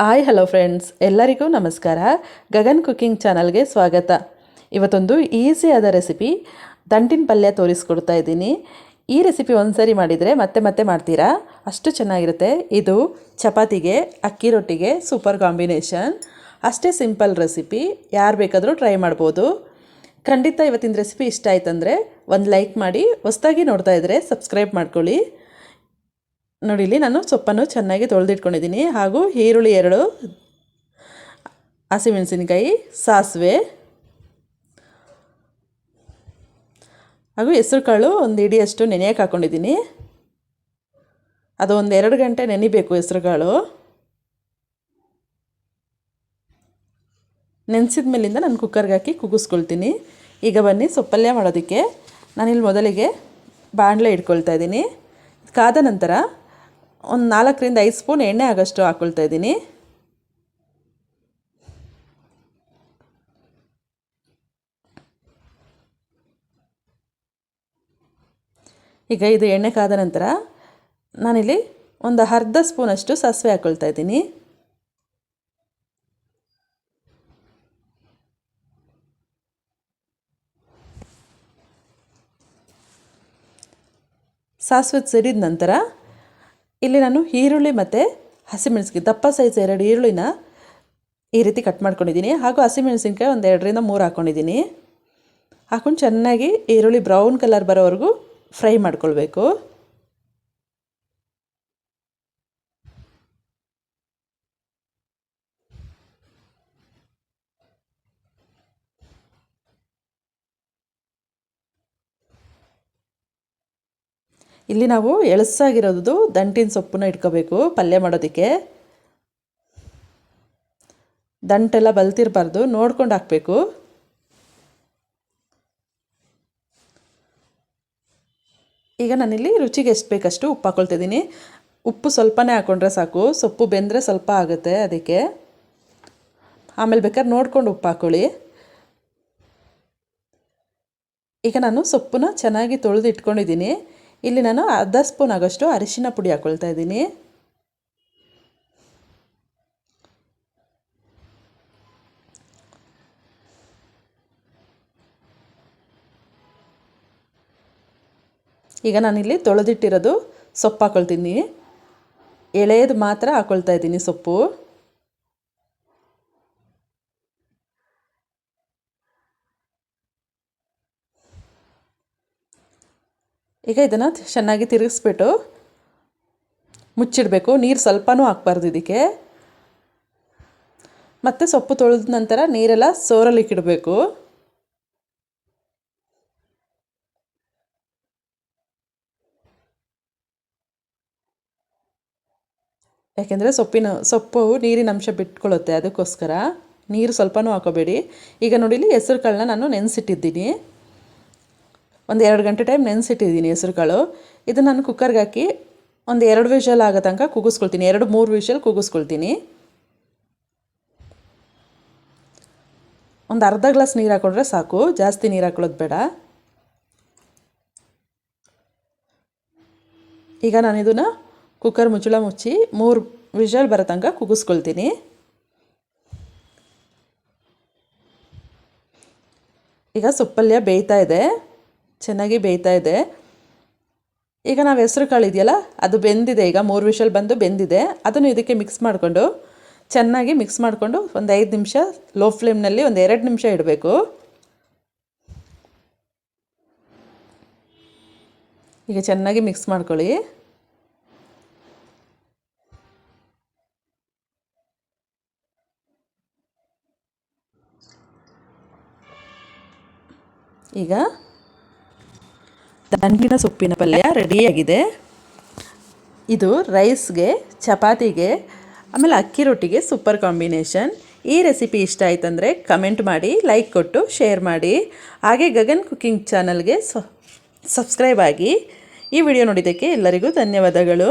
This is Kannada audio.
ಹಾಯ್ ಹಲೋ ಫ್ರೆಂಡ್ಸ್ ಎಲ್ಲರಿಗೂ ನಮಸ್ಕಾರ. ಗಗನ್ ಕುಕ್ಕಿಂಗ್ ಚಾನಲ್ಗೆ ಸ್ವಾಗತ. ಇವತ್ತೊಂದು ಈಸಿಯಾದ ರೆಸಿಪಿ ದಂಟಿನ ಪಲ್ಯ ತೋರಿಸ್ಕೊಡ್ತಾ ಇದ್ದೀನಿ. ಈ ರೆಸಿಪಿ ಒಂದ್ಸರಿ ಮಾಡಿದರೆ ಮತ್ತೆ ಮತ್ತೆ ಮಾಡ್ತೀರಾ? ಅಷ್ಟು ಚೆನ್ನಾಗಿರುತ್ತೆ. ಇದು ಚಪಾತಿಗೆ, ಅಕ್ಕಿ ರೊಟ್ಟಿಗೆ ಸೂಪರ್ ಕಾಂಬಿನೇಷನ್. ಅಷ್ಟೇ ಸಿಂಪಲ್ ರೆಸಿಪಿ. ಯಾರು ಬೇಕಾದರೂ ಟ್ರೈ ಮಾಡ್ಬೋದು. ಖಂಡಿತ ಇವತ್ತಿನ ರೆಸಿಪಿ ಇಷ್ಟ ಆಯ್ತಂದರೆ ಒಂದು ಲೈಕ್ ಮಾಡಿ, ಹೊಸ್ದಾಗಿ ನೋಡ್ತಾ ಇದ್ದರೆ ಸಬ್ಸ್ಕ್ರೈಬ್ ಮಾಡ್ಕೊಳ್ಳಿ. ನೋಡಿ, ಇಲ್ಲಿ ನಾನು ಸೊಪ್ಪನ್ನು ಚೆನ್ನಾಗಿ ತೊಳೆದಿಟ್ಕೊಂಡಿದ್ದೀನಿ. ಹಾಗೂ ಈರುಳ್ಳಿ ಎರಡು, ಹಸಿಮೆಣಸಿನಕಾಯಿ, ಸಾಸಿವೆ, ಹಾಗೂ ಹೆಸರು ಕಾಳು ಒಂದು ಇಡಿಯಷ್ಟು ನೆನೆಯಕ್ಕೆ ಹಾಕ್ಕೊಂಡಿದ್ದೀನಿ ಅದು ಒಂದು ಎರಡು ಗಂಟೆ ನೆನಿಬೇಕು ಹೆಸರು ಕಾಳು ನೆನೆಸಿದ ಮೇಲಿಂದ ನಾನು ಕುಕ್ಕರ್ಗೆ ಹಾಕಿ ಕುಗ್ಗಿಸ್ಕೊಳ್ತೀನಿ. ಈಗ ಬನ್ನಿ ಸೊಪ್ಪಲ್ಯ ಮಾಡೋದಕ್ಕೆ. ನಾನಿಲ್ಲಿ ಮೊದಲಿಗೆ ಬಾಣಲೆ ಇಟ್ಕೊಳ್ತಾ ಇದ್ದೀನಿ. ಕಾದ ನಂತರ ಒಂದು ನಾಲ್ಕರಿಂದ ಐದು ಸ್ಪೂನ್ ಎಣ್ಣೆ ಆಗೋಷ್ಟು ಹಾಕ್ಕೊಳ್ತಾ ಇದ್ದೀನಿ. ಈಗ ಇದು ಎಣ್ಣೆ ಕಾದ ನಂತರ ನಾನಿಲ್ಲಿ ಒಂದು ಅರ್ಧ ಸ್ಪೂನಷ್ಟು ಸಾಸಿವೆ ಹಾಕ್ಕೊಳ್ತಾ ಇದ್ದೀನಿ. ಸಾಸಿವೆ ಸಿಡಿದ ನಂತರ ಇಲ್ಲಿ ನಾನು ಈರುಳ್ಳಿ ಮತ್ತು ಹಸಿಮೆಣಸಿನ್ಕಾಯಿ, ದಪ್ಪ ಸೈಜ್ ಎರಡು ಈರುಳ್ಳಿನ ಈ ರೀತಿ ಕಟ್ ಮಾಡ್ಕೊಂಡಿದ್ದೀನಿ. ಹಾಗೂ ಹಸಿಮೆಣಸಿನ್ಕಾಯಿ ಒಂದು ಎರಡರಿಂದ ಮೂರು ಹಾಕ್ಕೊಂಡಿದ್ದೀನಿ ಹಾಕೊಂಡು ಚೆನ್ನಾಗಿ ಈರುಳ್ಳಿ ಬ್ರೌನ್ ಕಲರ್ ಬರೋವರೆಗೂ ಫ್ರೈ ಮಾಡ್ಕೊಳ್ಬೇಕು. ಇಲ್ಲಿ ನಾವು ಎಳಸಾಗಿರೋದು ದಂಟಿನ ಸೊಪ್ಪನ್ನ ಇಟ್ಕೋಬೇಕು, ಪಲ್ಯ ಮಾಡೋದಕ್ಕೆ. ದಂಟೆಲ್ಲ ಬಲ್ತಿರಬಾರ್ದು, ನೋಡ್ಕೊಂಡು ಹಾಕಬೇಕು. ಈಗ ನಾನಿಲ್ಲಿ ರುಚಿಗೆ ಎಷ್ಟು ಬೇಕಷ್ಟು ಉಪ್ಪು ಹಾಕ್ಕೊಳ್ತಿದ್ದೀನಿ ಉಪ್ಪು ಸ್ವಲ್ಪನೇ ಹಾಕ್ಕೊಂಡ್ರೆ ಸಾಕು, ಸೊಪ್ಪು ಬೆಂದರೆ ಸ್ವಲ್ಪ ಆಗುತ್ತೆ ಅದಕ್ಕೆ. ಆಮೇಲೆ ಬೇಕಾದ್ರೆ ನೋಡ್ಕೊಂಡು ಉಪ್ಪು ಹಾಕ್ಕೊಳ್ಳಿ ಈಗ ನಾನು ಸೊಪ್ಪನ್ನ ಚೆನ್ನಾಗಿ ತೊಳೆದು ಇಟ್ಕೊಂಡಿದ್ದೀನಿ ಇಲ್ಲಿ ನಾನು ಅರ್ಧ ಸ್ಪೂನ್ ಆಗೋಷ್ಟು ಅರಿಶಿನ ಪುಡಿ ಹಾಕ್ಕೊಳ್ತಾ ಇದ್ದೀನಿ. ಈಗ ನಾನಿಲ್ಲಿ ತೊಳೆದಿಟ್ಟಿರೋದು ಸೊಪ್ಪು ಹಾಕೊಳ್ತೀನಿ ಎಳೆಯದು ಮಾತ್ರ ಹಾಕ್ಕೊಳ್ತಾ ಇದ್ದೀನಿ ಸೊಪ್ಪು. ಈಗ ಇದನ್ನು ಚೆನ್ನಾಗಿ ತಿರುಗಿಸ್ಬಿಟ್ಟು ಮುಚ್ಚಿಡಬೇಕು. ನೀರು ಸ್ವಲ್ಪನೂ ಹಾಕ್ಬಾರ್ದು ಇದಕ್ಕೆ. ಮತ್ತು ಸೊಪ್ಪು ತೊಳೆದ ನಂತರ ನೀರೆಲ್ಲ ಸೋರಲಿಕ್ಕಿಡಬೇಕು ಯಾಕೆಂದರೆ ಸೊಪ್ಪಿನ ಸೊಪ್ಪು ನೀರಿನ ಅಂಶ ಬಿಟ್ಕೊಳ್ಳುತ್ತೆ ಅದಕ್ಕೋಸ್ಕರ. ನೀರು ಸ್ವಲ್ಪನೂ ಹಾಕೋಬೇಡಿ. ಈಗ ನೋಡಿಲಿ ಹೆಸರು ಕಾಳನ್ನ ನಾನು ನೆನೆಸಿಟ್ಟಿದ್ದೀನಿ. ಒಂದು ಎರಡು ಗಂಟೆ ಟೈಮ್ ನೆನೆಸಿಟ್ಟಿದ್ದೀನಿ ಹೆಸರು ಕಾಳು ಇದನ್ನು ನಾನು ಕುಕ್ಕರ್ಗೆ ಹಾಕಿ ಒಂದು ಎರಡು ವಿಷಲ್ ಆಗೋ ತನಕ ಕೂಗಿಸ್ಕೊಳ್ತೀನಿ. ಎರಡು, ಮೂರು ವಿಷಲ್ ಕೂಗಿಸ್ಕೊಳ್ತೀನಿ. ಒಂದು ಅರ್ಧ ಗ್ಲಾಸ್ ನೀರು ಹಾಕೊಂಡ್ರೆ ಸಾಕು. ಜಾಸ್ತಿ ನೀರು ಹಾಕೊಳ್ಳೋದು ಬೇಡ. ಈಗ ನಾನು ಇದನ್ನು ಕುಕ್ಕರ್ ಮುಚ್ಚಳ ಮುಚ್ಚಿ ಮೂರು ವಿಷಲ್ ಬರೋ ತನಕ ಕೂಗಿಸ್ಕೊಳ್ತೀನಿ. ಈಗ ಸೊಪ್ಪಲ್ಯ ಬೇಯ್ತಾ ಇದೆ. ಚೆನ್ನಾಗಿ ಬೇಯ್ತಾ ಇದೆ. ಈಗ ನಾವು ಹೆಸರು ಕಾಳು ಇದೆಯಲ್ಲ ಅದು ಬೆಂದಿದೆ. ಈಗ ಮೂರು ವಿಷಲ್ ಬಂದು ಬೆಂದಿದೆ. ಅದನ್ನು ಇದಕ್ಕೆ ಮಿಕ್ಸ್ ಮಾಡಿಕೊಂಡು, ಚೆನ್ನಾಗಿ ಮಿಕ್ಸ್ ಮಾಡಿಕೊಂಡು ಒಂದು ಐದು ನಿಮಿಷ ಲೋ ಫ್ಲೇಮ್ನಲ್ಲಿ ಒಂದು ಎರಡು ನಿಮಿಷ ಇಡಬೇಕು. ಈಗ ಚೆನ್ನಾಗಿ ಮಿಕ್ಸ್ ಮಾಡ್ಕೊಳ್ಳಿ. ಈಗ ದಂಟಿನ ಸೊಪ್ಪಿನ ಪಲ್ಯ ರೆಡಿಯಾಗಿದೆ. ಇದು ರೈಸ್ಗೆ, ಚಪಾತಿಗೆ, ಆಮೇಲೆ ಅಕ್ಕಿ ರೊಟ್ಟಿಗೆ ಸೂಪರ್ ಕಾಂಬಿನೇಷನ್. ಈ ರೆಸಿಪಿ ಇಷ್ಟ ಆಯ್ತಂದರೆ ಕಮೆಂಟ್ ಮಾಡಿ, ಲೈಕ್ ಕೊಟ್ಟು, ಶೇರ್ ಮಾಡಿ. ಹಾಗೆ ಗಗನ್ ಕುಕ್ಕಿಂಗ್ ಚಾನಲ್ಗೆ ಸಬ್ಸ್ಕ್ರೈಬ್ ಆಗಿ ಈ ವಿಡಿಯೋ ನೋಡಿದ್ದಕ್ಕೆ ಎಲ್ಲರಿಗೂ ಧನ್ಯವಾದಗಳು.